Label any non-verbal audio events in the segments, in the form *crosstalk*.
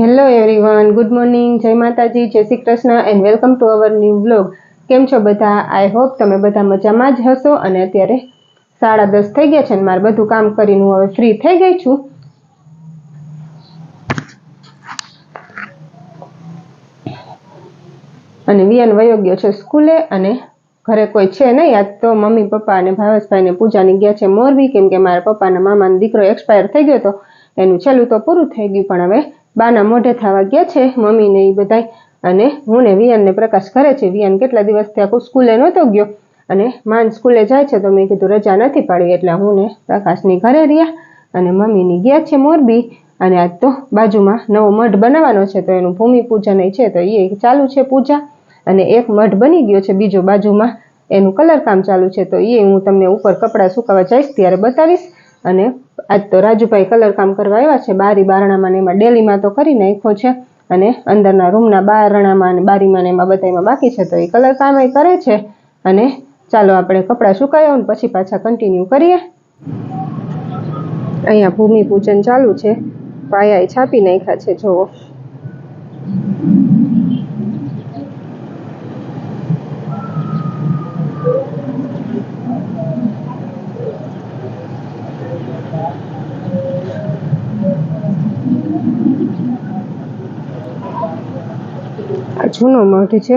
Hello everyone good morning જય માતાજી. જય Shri Krishna and welcome to our new vlog કેમ છો બધા? આઈ હોપ તમે બધા મજામાં જ હશો અને અત્યારે સાડા દસ થઈ ગયા છે અને મારે બધું કામ કરીને હું હવે ફ્રી થઈ ગઈ છું. અને વિયન વયો ગયો છે સ્કૂલે અને ઘરે કોઈ છે નહીં. આજ તો મમ્મી, પપ્પા અને ભાવેશભાઈને પૂજાની ગયા છે મોરબી. કેમ કે મારા પપ્પાના મામાનો દીકરો એક્સપાયર થઈ ગયો હતો એનું છેલ્લું તો પૂરું થઈ ગયું પણ હવે બાના મોઢે થવા ગયા છે મમ્મીને એ બધાય. અને હું ને વિયનને પ્રકાશ ઘરે છે. વિયન કેટલા દિવસથી આખું સ્કૂલે નહોતો ગયો. અને માન સ્કૂલે જાય છે તો મેં કીધું રજા નથી પાડવી એટલે હું ને પ્રકાશની ઘરે રહ્યા. અને મમ્મીની ગયા છે મોરબી. અને આજ તો બાજુમાં નવો મઢ બનાવવાનો છે, તો એનું ભૂમિ પૂજન છે, તો એ ચાલુ છે પૂજા. અને એક મઢ બની ગયો છે બીજો બાજુમાં. એનું કલર કામ ચાલુ છે, તો એ હું તમને ઉપર કપડાં સુકાવા જઈશ ત્યારે બતાવીશ. અને આજ તો રાજુભાઈ કલર કામ કરવા આવ્યા છે, બારી બારણામાં ને એમાં ડેલીમાં તો કરી નાખ્યો છે અને અંદરના રૂમના બારણામાં અને બારીમાં ને એમાં બધામાં બાકી છે, તો એ કલર કામ કરે છે. અને ચાલો આપણે કપડાં સુકાયો ને પછી પાછા કન્ટિન્યુ કરીએ. અહીંયા ભૂમિ પૂજન ચાલુ છે પાયા છાપી નાખ્યા છે જોવો આ જૂનો મઠ છે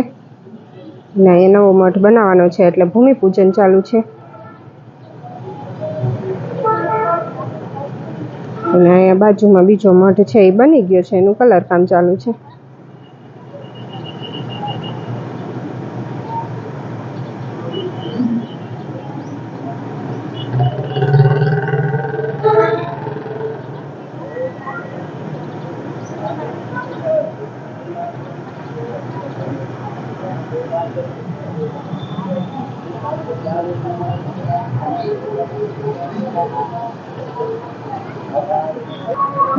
ને એ નવો મઠ બનાવવાનો છે એટલે ભૂમિપૂજન ચાલુ છે. અને અહીંયા બાજુમાં બીજો મઠ છે, એ બની ગયો છે, એનું કલર કામ ચાલુ છે.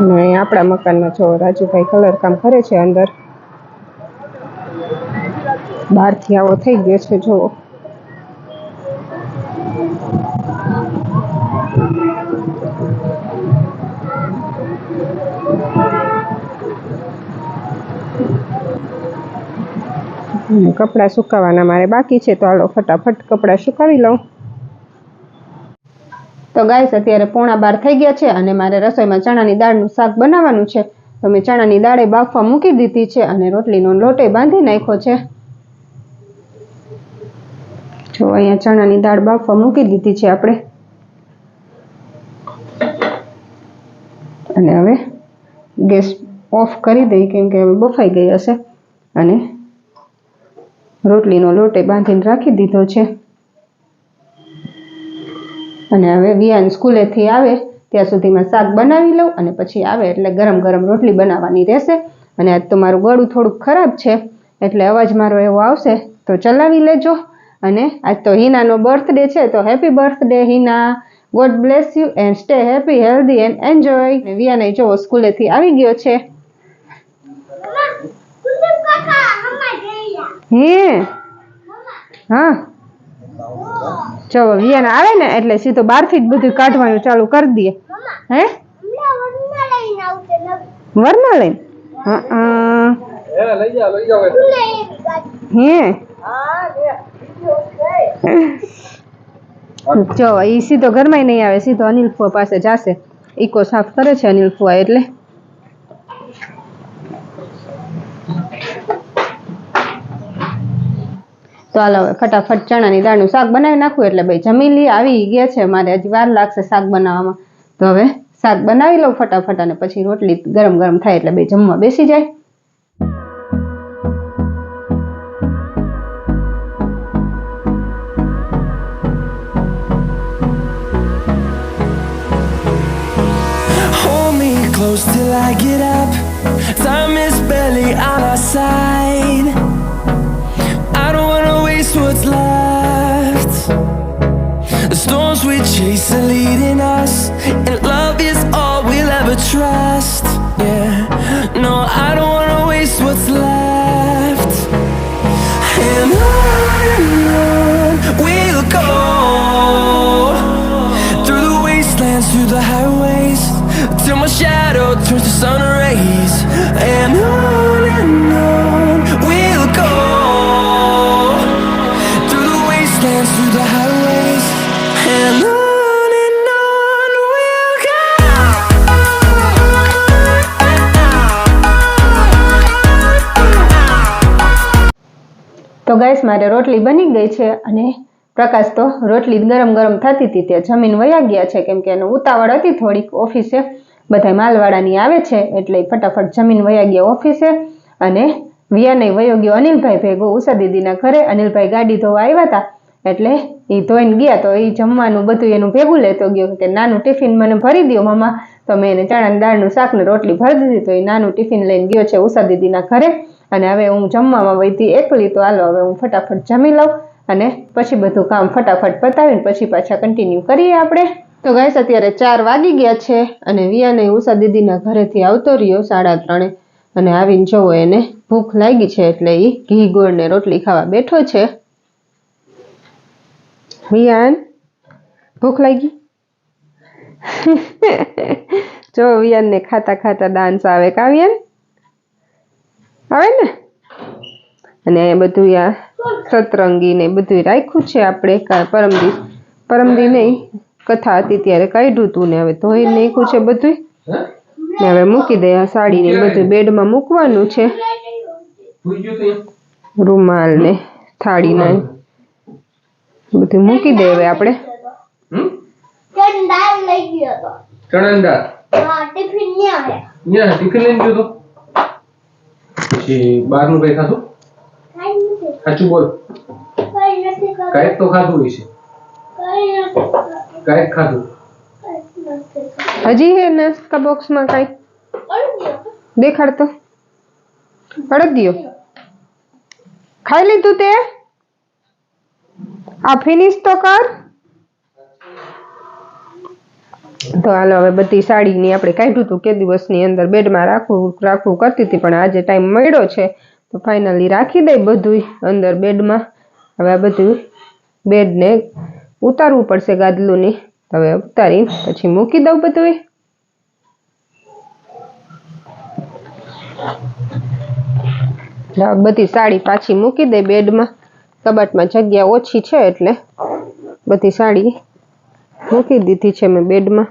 અને આપણા મકાનમાં જો રાજુભાઈ કલર કામ કરે છે અંદર. બહારથી આવો થઈ ગયો છે, જુઓ. કપડાં સુકાવાના મારે બાકી છે, તો હાલો ફટાફટ કપડાં સુકાવી લઉં. તો ગાઈસ અત્યારે પોણા બાર થઈ ગયા છે અને મારે રસોઈમાં ચણાની દાળનું શાક બનાવવાનું છે. તો મેં ચણાની દાળે બાફવા મૂકી દીધી છે અને રોટલીનો લોટે બાંધી નાખ્યો છે. જો અહીંયા ચણાની દાળ બાફવા મૂકી દીધી છે આપણે. અને હવે ગેસ ઓફ કરી દઈ કેમ કે હવે બફાઈ ગઈ હશે. અને રોટલીનો લોટે બાંધીને રાખી દીધો છે. અને હવે વિયાન સ્કૂલેથી આવે ત્યાં સુધીમાં શાક બનાવી લઉં અને પછી આવે એટલે ગરમ ગરમ રોટલી બનાવવાની રહેશે. અને આજ તો મારું ગળું થોડુંક ખરાબ છે એટલે અવાજ મારો એવો આવશે તો ચલાવી લેજો. અને આજ તો હિનાનો બર્થડે છે તો happy birthday Hina. God bless you and stay happy healthy and enjoy વિયાને જોવો સ્કૂલેથી આવી ગયો છે. હે? હા. જો વિયાના આવે ને એટલે સીધો બહારથી જ બધું કાઢવાનું ચાલુ કરી દઈએ. હે? વરના લઈને હા? જો એ સીધો ઘરમાં નહીં આવે, સીધો અનિલ ફુવા પાસે જાશે. ઈકો સાફ કરે છે અનિલ ફુવા એટલે. તો હાલ હવે ફટાફટ ચણાની દાળનું શાક બનાવી નાખું એટલે ભાઈ જમી લઈએ આવી ગયા છે મારે હજી વાર લાગશે શાક બનાવવામાં તો હવે શાક બનાવી લઉં ફટાફટ અને પછી રોટલી ગરમ ગરમ થાય એટલે ભાઈ જમવા બેસી જાય close till I get up. Time is barely on our side. What's left. The storms we chase are leading us, તો ગાઈસ, મારે રોટલી બની ગઈ છે અને પ્રકાશ તો રોટલી ગરમ ગરમ થતી હતી, તે જમીન વયા ગયા છે, કેમ કે એને ઉતાવળ હતી, થોડીક ઓફિસે બધા માલવાળાની આવે છે, એટલે ફટાફટ જમીન વયા ગયા ઓફિસે અને વિયાને વયો ગયો. અનિલભાઈ ભેગો, ઉષા દીદીના ઘરે, અનિલભાઈ ગાડી ધોવા આવ્યા હતા, એટલે એ ધોઈને ગયા તો એ જમવાનું બધું એનું ભેગું લેતો ગયો. કે નાનું ટિફિન મને ભરી દો મમ્મા તો મેં એને ચણાની દાળનું શાક ને રોટલી ભરી દીધી, તો એ નાનું ટિફિન લઈને ગયો છે ઉષા દીદીના ઘરે. અને હવે હું જમવામાં વહીતી એકલી તો હાલો હવે હું ફટાફટ જમી લઉં અને પછી બધું કામ ફટાફટ પતાવીને પછી પાછા કન્ટિન્યુ કરીએ આપણે. તો ગાઈસ અત્યારે ચાર વાગી ગયા છે અને વિયાને ઉષા દીદીના ઘરેથી આવતો રહ્યો સાડા ત્રણે. અને આવીને જોવો એને ભૂખ લાગી છે એટલે એ ઘી ગોળ ને રોટલી ખાવા બેઠો છે. વિયાન ભૂખ લાગી? *laughs* જો વિયાનને ખાતા ખાતા ડાન્સ આવે કાવ્યાન આવે ને? અને બધું આ સતરંગી ને બધું રાખ્યું છે આપણે પરમદી. પરમદી નહીં કથા હતી ત્યારે કાઢ્યું હતું ને હવે ધોઈ નાખ્યું છે બધું ને હવે મૂકી દે આ સાડી ને બધું બેડમાં મૂકવાનું છે. રૂમાલ ને થાળી ને બધું મૂકી દે હવે આપણે. ત્રણ લઈ ગયો હતો. ચણાની હા ટિફિન ન્યા અહીંયા ટિફિન લઈને ગયો તો? પછી બહારનું કઈ ખાધું? સાચું બોલ. કાંઈક તો ખાધું હશે કાંઈક ખાધું. હજી હે નાસ્તા બોક્સમાં કઈ? દેખાડતો અડદિયો ખાઈ લીધું તે? આ ફિનિશ તો કર. તો હાલો, હવે બધી સાડીની આપણે કાઢ્યું હતું, કે દિવસની અંદર બેડમાં રાખવું રાખવું કરતી હતી, પણ આજે ટાઈમ મળ્યો છે. તો ફાઇનલી રાખી દઈ બધું અંદર બેડમાં. હવે આ બધું બેડને ઉતારવું પડશે ગાદલુંની. હવે ઉતારી, પછી મૂકી દઉં બધું બધી સાડી પાછી મૂકી દે બેડમાં. કબાટમાં જગ્યા ઓછી છે એટલે બધી સાડી મૂકી દીધી છે મેં બેડમાં.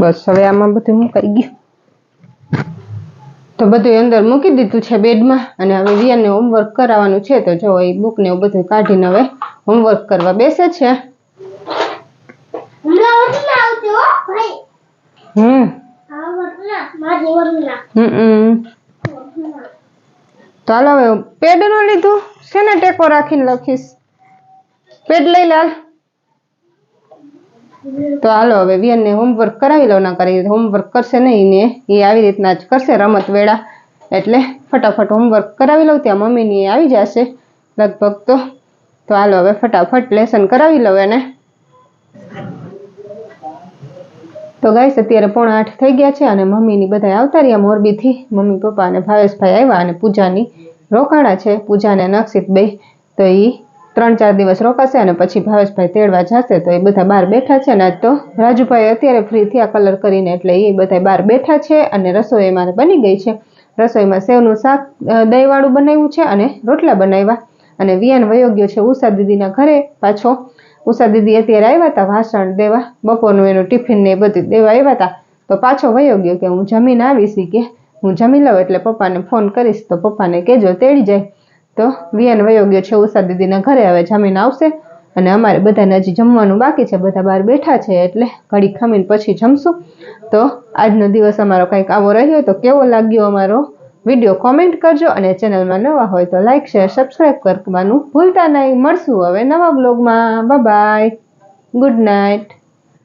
બસ હવે આમાં બધું મુકાઈ ગયું. તો બધું અંદર મૂકી દીધું છે બેડમાં અને હવે રિયાને હોમવર્ક કરાવવાનું છે તો જો એ બુક ને એવું બધું કાઢીને હવે હોમવર્ક કરવા બેસે છે. હો તો હાલો હવે પેડ નો લીધું શેને ટેકો રાખીને લખીશ. પેડ લઈ લાલ તો હાલો, હવે વિયનને હોમવર્ક કરાવી લો ના કરી હોમવર્ક કરશે નહીં ને એ આવી રીતના જ કરશે રમત વેળા. એટલે ફટાફટ હોમવર્ક કરાવી લઉં, ત્યાં મમ્મીની આવી જશે લગભગ તો. તો હાલો, હવે ફટાફટ લેસન કરાવી લઉં એને. તો ગાઈસ અત્યારે પોણા આઠ થઈ ગયા છે અને મમ્મીની બધા આવતા રહ્યા મોરબીથી. મમ્મી પપ્પા અને ભાવેશભાઈ આવ્યા અને પૂજાની રોકાણા છે. પૂજાને નક્ષિત બે તો એ ત્રણ ચાર દિવસ રોકાશે અને પછી ભાવેશભાઈ તેડવા જશે તો એ બધા બહાર બેઠા છે ને આજ તો રાજુભાઈ અત્યારે ફ્રી થયા કલર કરીને એટલે એ બધા બહાર બેઠા છે અને રસોઈ મારે બની ગઈ છે. રસોઈમાં સેવનું શાક દહીંવાળું બનાવ્યું છે અને રોટલા બનાવ્યા. અને વિયાન વયો ગયો છે ઉષા દીદીના ઘરે પાછો. ઉષા દીદી અત્યારે આવ્યા હતા વાસણ દેવા. બપોરનું એનું ટિફિન ને એ બધું દેવા આવ્યા હતા તો પાછો વયો કે હું જમીન આવીશ કે હું જમી લઉં એટલે પપ્પાને ફોન કરીશ તો પપ્પાને કહેજો તેડી જાય. તો વિયાન વયો ગયો છે, ઉષા દીદીના ઘરે હવે જમીન આવશે અને અમારે બધાને હજી જમવાનું બાકી છે, બધા બહાર બેઠા છે એટલે ઘડી ખમીને પછી જમશું. તો આજનો દિવસ અમારો કંઈક આવો રહ્યો તો કેવો લાગ્યો અમારો વીડિયો કોમેન્ટ કરજો અને ચેનલમાં નવા હોય તો લાઇક શેર, સબસ્ક્રાઈબ કરવાનું ભૂલતા નહીં. મળશું હવે નવા બ્લોગમાં બાય. Good night.